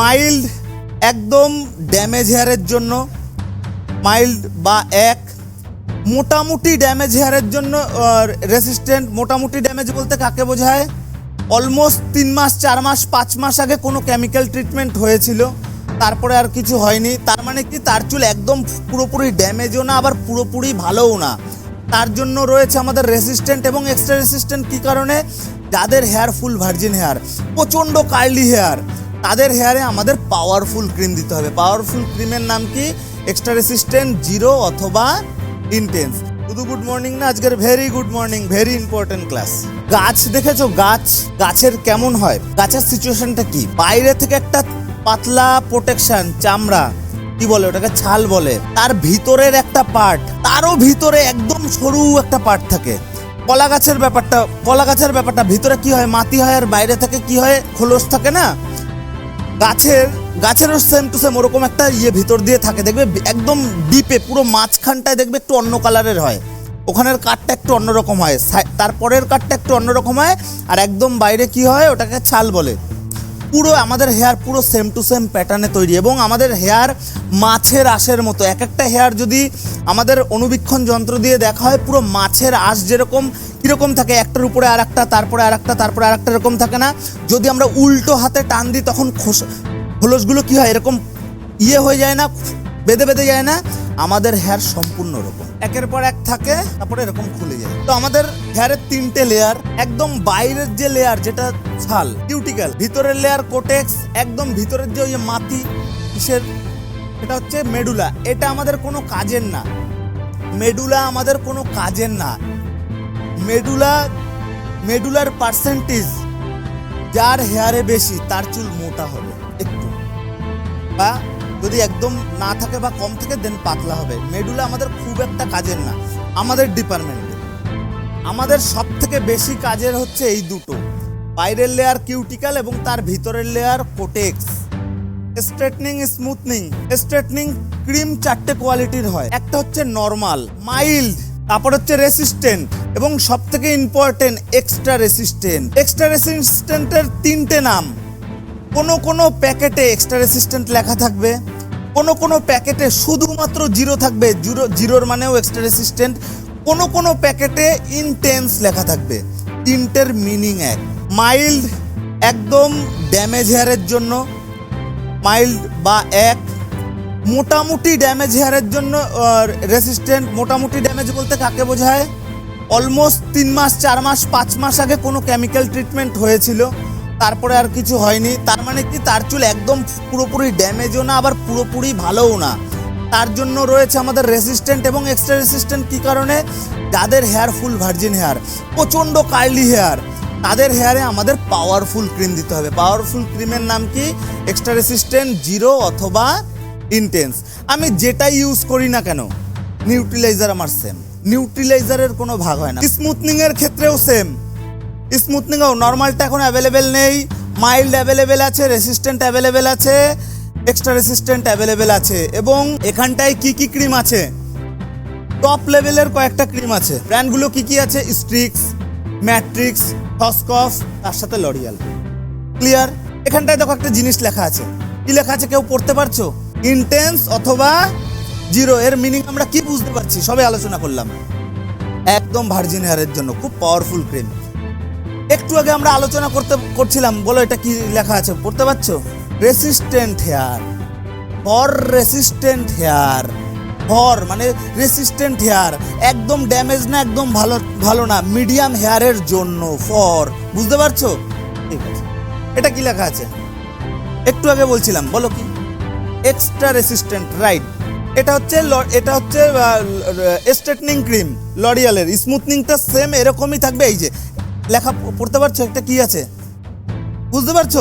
Mild একদম damage হেয়ারের জন্য, mild বা এক। মোটামুটি ড্যামেজ হেয়ারের জন্য রেসিস্ট্যান্ট মোটামুটি ড্যামেজ বলতে কাকে বোঝায়? অলমোস্ট তিন মাস, চার মাস, পাঁচ মাস আগে কোনো কেমিক্যাল ট্রিটমেন্ট হয়েছিল, তারপরে আর কিছু হয়নি। তার মানে কি? তার চুল একদম পুরোপুরি ড্যামেজও না, আবার পুরোপুরি ভালোও না। তার জন্য রয়েছে আমাদের রেসিস্ট্যান্ট এবং এক্সট্রা রেসিস্ট্যান্ট কী কারণে? যাদের হেয়ার ফুল ভার্জিন হেয়ার প্রচণ্ড কার্লি হেয়ার তাদের হেয়ারে আমাদের পাওয়ারফুল ক্রিম দিতে হবে। পাওয়ারফুল ক্রিমের নাম কি? এক্সট্রা রেসিস্ট্যান্ট জিরো অথবা ইন্টেন্স শুধু গুড মর্নিং না, আজকের very good morning very important class গাছ দেখেছ? গাছ, গাছের কেমন হয়? গাছের সিচুয়েশনটা কি? বাইরে থেকে একটা পাতলা প্রোটেকশন চামড়া, কি বলে ওটাকে? ছাল বলে। তার ভিতরের একটা পার্ট তারও ভিতরে একদম সরু একটা পার্ট থাকে। কলা গাছের ব্যাপারটা, কলা গাছের ব্যাপারটা, ভিতরে কি হয়? মাটি হয় আর বাইরে থেকে কি হয়? খোলস থাকে না? গাছের গাছেরও সেম টু সেম ওরকম একটা ইয়ে ভিতর দিয়ে থাকে। দেখবে একদম ডিপে পুরো মাঝখানটায় দেখবে একটু অন্য কালারের হয়। ওখানের কাঠটা একটু অন্যরকম হয়। তারপরের কাঠটা একটু অন্যরকম হয়। আর একদম বাইরে কি হয়? ওটাকে ছাল বলে। পুরো আমাদের হেয়ার পুরো সেম টু সেম প্যাটার্নে তৈরি এবং আমাদের হেয়ার মাছের আঁশের মতো। এক একটা হেয়ার যদি আমাদের অনুবীক্ষণ যন্ত্র দিয়ে দেখা হয়, পুরো মাছের আঁশ যেরকম, কীরকম থাকে, একটার উপরে আর একটা তারপরে আর একটা তারপরে আর একটা এরকম থাকে না। যদি আমরা উল্টো হাতে টান দিই, তখন খোস খোলসগুলো কী হয়? এরকম ইয়ে হয়ে যায় না বেঁধে বেঁধে যায় না, আমাদের হেয়ার সম্পূর্ণ রকম একের পর এক থাকে, তারপরে এরকম খুলে যায়। তো আমাদের হেয়ারের তিনটে লেয়ার একদম বাইরের যে লেয়ার যেটা ছাল কিউটিক্যাল ভিতরের লেয়ার কোটেক্স একদম ভিতরের যে ওই মাটি, কিসের, এটা হচ্ছে মেডুলা এটা আমাদের কোনো কাজের না। মেডুলা আমাদের কোনো কাজের না। মেডুলা মেডুলার পার্সেন্টেজ যার হেয়ারে বেশি, তার চুল মোটা হবে, একটু। বা যদি একদম না থাকে বা কম থাকে দেন পাতলা হবে। মেডুলা আমাদের খুব একটা কাজের না। আমাদের ডিপার্টমেন্টে আমাদের সব থেকে বেশি কাজের হচ্ছে এই দুটো। বাইরের লেয়ার কিউটিক্যাল এবং তার ভিতরের layer cortex straightening smoothing straightening cream চারটে কোয়ালিটির হয়। একটা হচ্ছে নর্মাল মাইল্ড তারপর হচ্ছে রেসিস্ট্যান্ট এবং সব থেকে ইম্পর্টেন্ট এক্সট্রা রেসিস্ট্যান্ট এক্সট্রা রেসিস্ট্যান্টের তিনটে নাম। কোনো কোনো প্যাকেটে এক্সট্রা রেসিস্ট্যান্ট লেখা থাকবে। কোনো কোনো প্যাকেটে শুধুমাত্র জিরো থাকবে, জিরো, জিরোর মানেও এক্সট্রা রেসিস্ট্যান্ট কোনো কোনো প্যাকেটে ইনটেন্স লেখা থাকবে, তিনটের মিনিং এক। মাইল্ড একদম ড্যামেজ হেয়ারের জন্য মাইল্ড বা এক। মোটামুটি ড্যামেজ হেয়ারের জন্য রেসিস্ট্যান্ট মোটামুটি ড্যামেজ বলতে কাকে বোঝায়? অলমোস্ট তিন মাস, চার মাস, পাঁচ মাস আগে কোনো কেমিক্যাল ট্রিটমেন্ট হয়েছিল। তারপরে আর কিছু হয়নি। তার মানে কি? তার চুল একদম পুরোপুরি ড্যামেজও না, আবার পুরোপুরি ভালোও না। তার জন্য রয়েছে আমাদের রেসিস্ট্যান্ট এবং এক্সট্রা রেসিস্ট্যান্ট কী কারণে? যাদের হেয়ার ফুল ভার্জিন হেয়ার প্রচণ্ড কার্লি হেয়ার তাদের হেয়ারে আমাদের পাওয়ারফুল ক্রিম দিতে হবে। পাওয়ারফুল ক্রিমের নাম কি? এক্সট্রা রেসিস্ট্যান্ট জিরো অথবা ইন্টেন্স আমি যেটাই ইউজ করি না কেন নিউট্রিলাইজার আমার সেম নিউট্রিলাইজারের কোনো ভাগ হয় না। স্মুথনিংয়ের ক্ষেত্রেও সেম স্মুথনিংও নর্মালটা এখন অ্যাভেলেবেল নেই। মাইল্ড অ্যাভেলেবেল আছে রেসিস্ট্যান্ট অ্যাভেলেবেল আছে এক্সট্রা রেসিস্ট্যান্ট অ্যাভেলেবেল আছে। এবং এখানটায় কি কি ক্রিম আছে? টপ লেভেলের কয়েকটা ক্রিম আছে। ব্র্যান্ডগুলো কি কি আছে? স্ট্রিক্স ম্যাট্রিক্স টসকফ তার সাথে লরিয়াল ক্লিয়ার এখানটায় দেখো একটা জিনিস লেখা আছে। কি লেখা আছে কেউ পড়তে পারছ? ইন্টেন্স অথবা জিরো এর মিনিং আমরা কি বুঝতে পারছি? সবে আলোচনা করলাম। একদম ভার্জিন হেয়ারের জন্য, খুব পাওয়ারফুল ক্রিম একটু আগে আমরা আলোচনা করতে, করছিলাম, বলো এটা কি লেখা আছে, পড়তে পারছ? Resistant hair for resistant hair for মানে রেসিস্ট্যান্ট হেয়ার একদম ড্যামেজ না, একদম ভালো ভালো না মিডিয়াম হেয়ারের জন্য ফর বুঝতে পারছ? ঠিক আছে। এটা কি লেখা আছে? একটু আগে বলছিলাম, বলো কি? এক্সট্রা রেসিস্ট্যান্ট রাইট এটা হচ্ছে এটা হচ্ছে স্ট্রেটনিং ক্রিম, লরিয়ালের। স্মুথনিংটা সেম এরকমই থাকবে, এই যে লেখা পড়তে পারছ? একটা কি আছে? বুঝতে পারছ?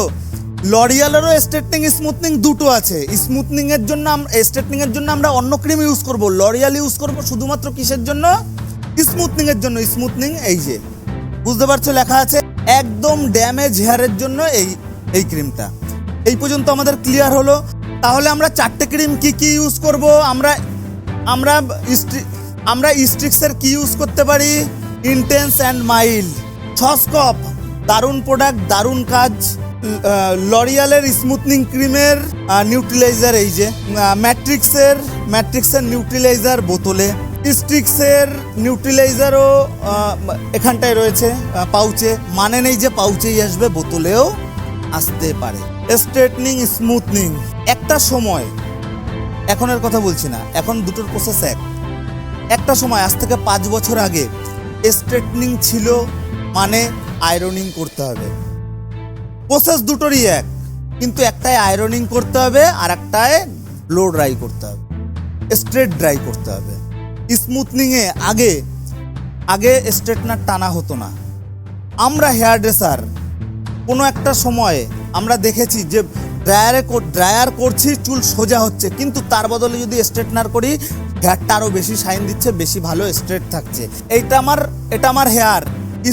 লরিয়ালেরও স্ট্রেটনিং স্মুথনিং দুটো আছে। স্মুথনিং এর জন্য স্ট্রেটনিং এর জন্য আমরা অন্য ক্রিম ইউজ করব। লরিয়াল ইউজ করব শুধুমাত্র কিসের জন্য? স্মুথনিং এর জন্য। স্মুথনিং এই যে। বুঝতে পারছ? লেখা আছে, একদম ড্যামেজ হেয়ারের জন্য এই এই ক্রিমটা এই পর্যন্ত আমাদের ক্লিয়ার হলো। তাহলে আমরা চারটে ক্রিম কি কি ইউজ করব? আমরা আমরা আমরা স্ট্রিক্সের কি ইউজ করতে পারি? ইন্টেন্স অ্যান্ড মাইল্ড ছস্কপ দারুণ প্রোডাক্ট দারুণ কাজ লরিয়ালের স্মুথনিং ক্রিমের নিউট্রিলাইজার এই যে ম্যাট্রিক্সের ম্যাট্রিক্সের নিউট্রিলাইজার বোতলে স্ট্রিক্সের নিউট্রিলাইজারও এখানটায় রয়েছে পাউচে মানে নেই যে পাউচেই আসবে, বোতলেও আসতে পারে। স্ট্রেটনিং স্মুথনিং একটা সময় এখনের কথা বলছি না, এখন দুটোর প্রসেস এক। একটা সময়, আজ থেকে পাঁচ বছর আগে স্ট্রেটনিং ছিল মানে আয়রনিং করতে হবে। প্রসেস দুটোরই এক, কিন্তু একটায় আয়রনিং করতে হবে আর একটায় লো ড্রাই করতে হবে। স্ট্রেট ড্রাই করতে হবে। স্মুথনিংয়ে আগে আগে স্ট্রেটনার টানা হতো না। আমরা হেয়ার ড্রেসার কোনো একটা সময়ে আমরা দেখেছি যে ড্রায়ারে ড্রায়ার করছি, চুল সোজা হচ্ছে, কিন্তু তার বদলে যদি স্ট্রেটনার করি হেয়ারটা আরও বেশি শাইন দিচ্ছে, বেশি ভালো স্ট্রেট থাকছে। এইটা আমার, এটা আমার হেয়ার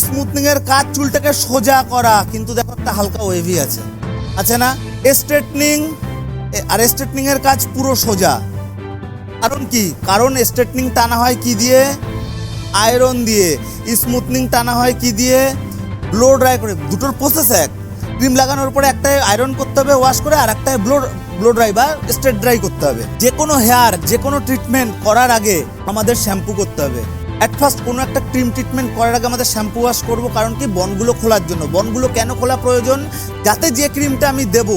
স্মুথনিং এর কাজ চুলটাকে সোজা করা, কিন্তু দেখো একটা হালকা ওয়েভি আছে। আছে না? স্ট্রেটনিং আর স্ট্রেটনিং এর কাজ পুরো সোজা। কারণ কি? কারণ স্ট্রেটনিং টানা হয় কি দিয়ে? আয়রন দিয়ে। স্মুথনিং টানা হয় কি দিয়ে? ব্লো ড্রাই করে। দুটোর প্রসেস এক। ক্রিম লাগানোর পরে একটাই আয়রন করতে হবে ওয়াশ করে, আর একটাই ব্লো ব্লো ড্রাই বা স্ট্রেট ড্রাই করতে হবে। যে কোনো হেয়ার যে কোনো ট্রিটমেন্ট করার আগে আমাদের শ্যাম্পু করতে হবে। অ্যাট ফার্স্ট কোনো একটা ক্রিম ট্রিটমেন্ট করার আগে আমাদের শ্যাম্পু ওয়াশ করব, কারণ কি? বনগুলো খোলার জন্য। বনগুলো কেন খোলা প্রয়োজন? যাতে যে ক্রিমটা আমি দেবো,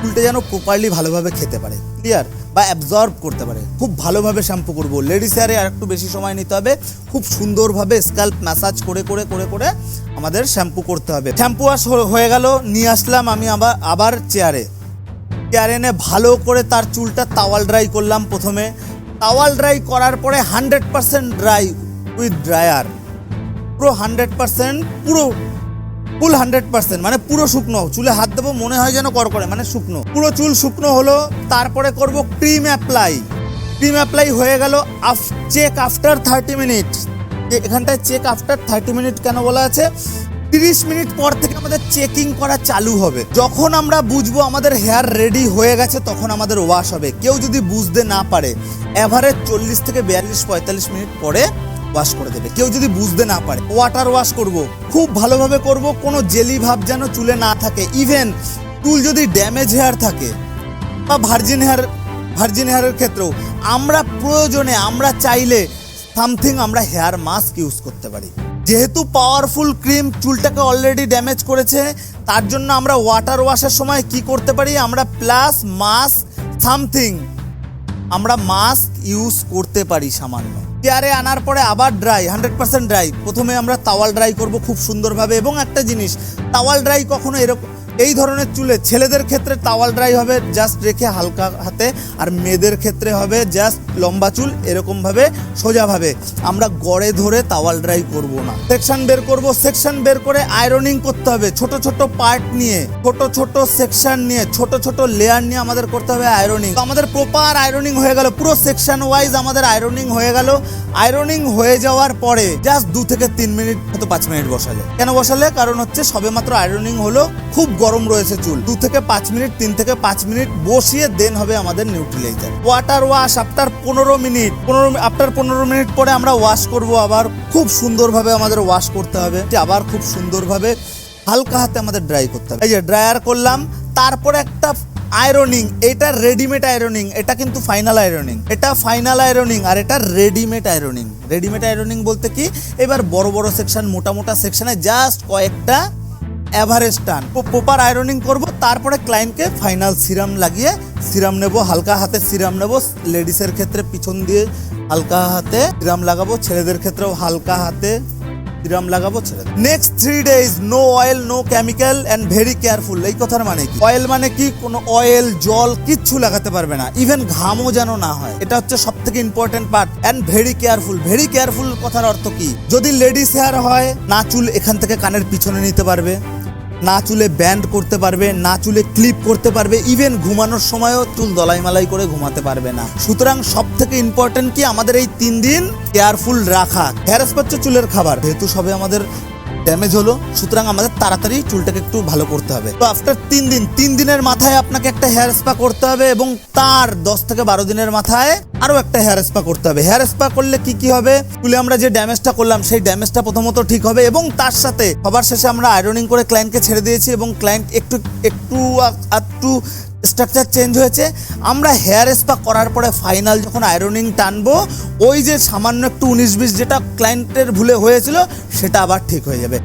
চুলটা যেন প্রপারলি ভালোভাবে খেতে পারে ক্লিয়ার বা অ্যাবজর্ব করতে পারে। খুব ভালোভাবে শ্যাম্পু করব। লেডিস হেয়ারে আর একটু বেশি সময় নিতে হবে। খুব সুন্দরভাবে স্ক্যাল্প ম্যাসাজ করে করে করে করে আমাদের শ্যাম্পু করতে হবে। শ্যাম্পু ওয়াশ হয়ে গেল, নিয়ে আসলাম আমি আবার আবার চেয়ারে চেয়ারে এনে ভালো করে তার চুলটা তাওয়াল ড্রাই করলাম প্রথমে। তাওয়াল ড্রাই করার পরে hundred percent dry with dryer পুরো হান্ড্রেড পার্সেন্ট পুরো ফুল হান্ড্রেড পার্সেন্ট মানে পুরো শুকনো। চুলে হাত দেবো, মনে হয় যেন করকরে মানে শুকনো। পুরো চুল শুকনো হলো, তারপরে করব ক্রিম অ্যাপ্লাই ক্রিম অ্যাপ্লাই হয়ে গেল আফ চেক আফটার থার্টি মিনিট এখানটায় চেক আফটার থার্টি মিনিট কেন বলা আছে? তিরিশ মিনিট পর থেকে আমাদের চেকিং করা চালু হবে। যখন আমরা বুঝব আমাদের হেয়ার রেডি হয়ে গেছে, তখন আমাদের ওয়াশ হবে। কেউ যদি বুঝতে না পারে অ্যাভারেজ চল্লিশ থেকে বিয়াল্লিশ, পঁয়তাল্লিশ মিনিট পরে ওয়াশ করে দেবে। কেউ যদি বুঝতে না পারে, ওয়াটার ওয়াশ করব, খুব ভালোভাবে করব, কোনো জেলি ভাব যেন চুলে না থাকে। ইভেন চুল যদি ড্যামেজ হেয়ার থাকে, বা ভার্জিন হেয়ার ভার্জিন হেয়ারের ক্ষেত্রেও, আমরা প্রয়োজনে, আমরা চাইলে সামথিং আমরা হেয়ার মাস্ক ইউজ করতে পারি। যেহেতু পাওয়ারফুল ক্রিম চুলটাকে অলরেডি ড্যামেজ করেছে, তার জন্য আমরা ওয়াটার ওয়াশের সময় কি করতে পারি? আমরা প্লাস মাস্ক সামথিং আমরা মাস্ক ইউজ করতে পারি সামান্য। চেয়ারে আনার পরে আবার ড্রাই হান্ড্রেড পার্সেন্ট ড্রাই প্রথমে আমরা তাওয়াল ড্রাই করব খুব সুন্দরভাবে। এবং একটা জিনিস তাওয়াল ড্রাই কখনো এরকম এই ধরনের চুলে ছেলেদের ক্ষেত্রে তাওয়াল ড্রাই হবে জাস্ট রেখে হালকা হাতে, আর মেয়েদের ক্ষেত্রে হবে জাস্ট লম্বা চুল, এরকমভাবে সোজাভাবে। আমরা গড়ে ধরে তাওয়াল ড্রাই করব না। সেকশন বের করব সেকশন বের করে আয়রনিং করতে হবে, ছোট ছোট পার্ট নিয়ে, ছোট ছোট সেকশন নিয়ে, ছোট ছোট লেয়ার নিয়ে আমাদের করতে হবে আয়রনিং আমাদের প্রপার আয়রনিং হয়ে গেল, পুরো সেকশন ওয়াইজ আমাদের আয়রনিং হয়ে গেল। আয়রনিং হয়ে যাওয়ার পরে জাস্ট দু থেকে তিন মিনিট হয়তো পাঁচ মিনিট বসালে। কেন বসালে? কারণ হচ্ছে সবেমাত্র আয়রনিং হলো, খুব গরম রয়েছে চুল। দু থেকে পাঁচ মিনিট, তিন থেকে পাঁচ মিনিট বসিয়ে দেন হবে আমাদের নিউট্রিলাইজার। ওয়াটার ওয়াশ আফটার পনেরো মিনিট। পনেরো আফটার পনেরো মিনিট পরে আমরা ওয়াশ করব আবার। খুব সুন্দরভাবে আমাদের ওয়াশ করতে হবে। আবার খুব সুন্দরভাবে হালকা হাতে আমাদের ড্রাই করতে হবে। এই যে ড্রায়ার করলাম, তারপরে একটা আয়রনিং, এটা রেডিমেড আয়রনিং, এটা কিন্তু ফাইনাল আয়রনিং। এটা ফাইনাল আয়রনিং আর এটা রেডিমেড আয়রনিং। রেডিমেড আয়রনিং বলতে কি? এবার বড় বড় সেকশন, মোটা মোটা সেকশনে জাস্ট কয়েকটা অ্যাভারেজ টান। প্রপার আয়রনিং করব, তারপরে ক্লায়েন্টকে ফাইনাল সিরাম লাগিয়ে সিরাম নেব, হালকা হাতে সিরাম নেব লেডিসের ক্ষেত্রে পিছন দিয়ে হালকা হাতে সিরাম লাগাবো, ছেলেদের ক্ষেত্রেও হালকা হাতে সিরাম লাগাবো ছেড়ে next three days no oil no chemical and very careful এই কথার মানে কি? অয়েল মানে কি? কোনো অয়েল জল কিচ্ছু লাগাতে পারবে না। ইভেন ঘামও যেন না হয়। এটা হচ্ছে সব থেকে important part and very careful very careful কথার অর্থ কি? যদি লেডিস হেয়ার হয়, না চুল এখান থেকে কানের পিছনে নিতে পারবে। না চুলে ব্যান্ড করতে পারবে, না চুলে ক্লিপ করতে পারবে ইভেন ঘুমানোর সময়ও চুল দলাই মালাই করে ঘুমাতে পারবে না। সুতরাং সব থেকে ইম্পর্টেন্ট কি আমাদের এই তিন দিন কেয়ারফুল রাখা। হেয়ার পাচ্ছে চুলের খাবার, যেহেতু সবে আমাদের ড্যামেজ হলো, সুতরাং আমাদের তাড়াতাড়ি চুলটাকে একটু ভালো করতে হবে। তো আফটার তিন দিন, তিন দিনের মাথায় আপনাকে একটা হেয়ার স্পা করতে হবে এবং তার দশ থেকে বারো দিনের মাথায় আরও একটা হেয়ার স্পা করতে হবে। হেয়ার স্পা করলে কি কি হবে? চুলে আমরা যে ড্যামেজটা করলাম, সেই ড্যামেজটা প্রথমত ঠিক হবে এবং তার সাথে সবার শেষে আমরা আয়রনিং করে ক্লায়েন্টকে ছেড়ে দিয়েছি এবং ক্লায়েন্ট একটু একটু একটু স্ট্রাকচার চেঞ্জ হয়েছে। আমরা হেয়ার স্পা করার পরে ফাইনাল যখন আয়রনিং টানবো, ওই যে সামান্য একটু উনিশ বিশ যেটা ক্লায়েন্টের ভুলে হয়েছিল, সেটা আবার ঠিক হয়ে যাবে।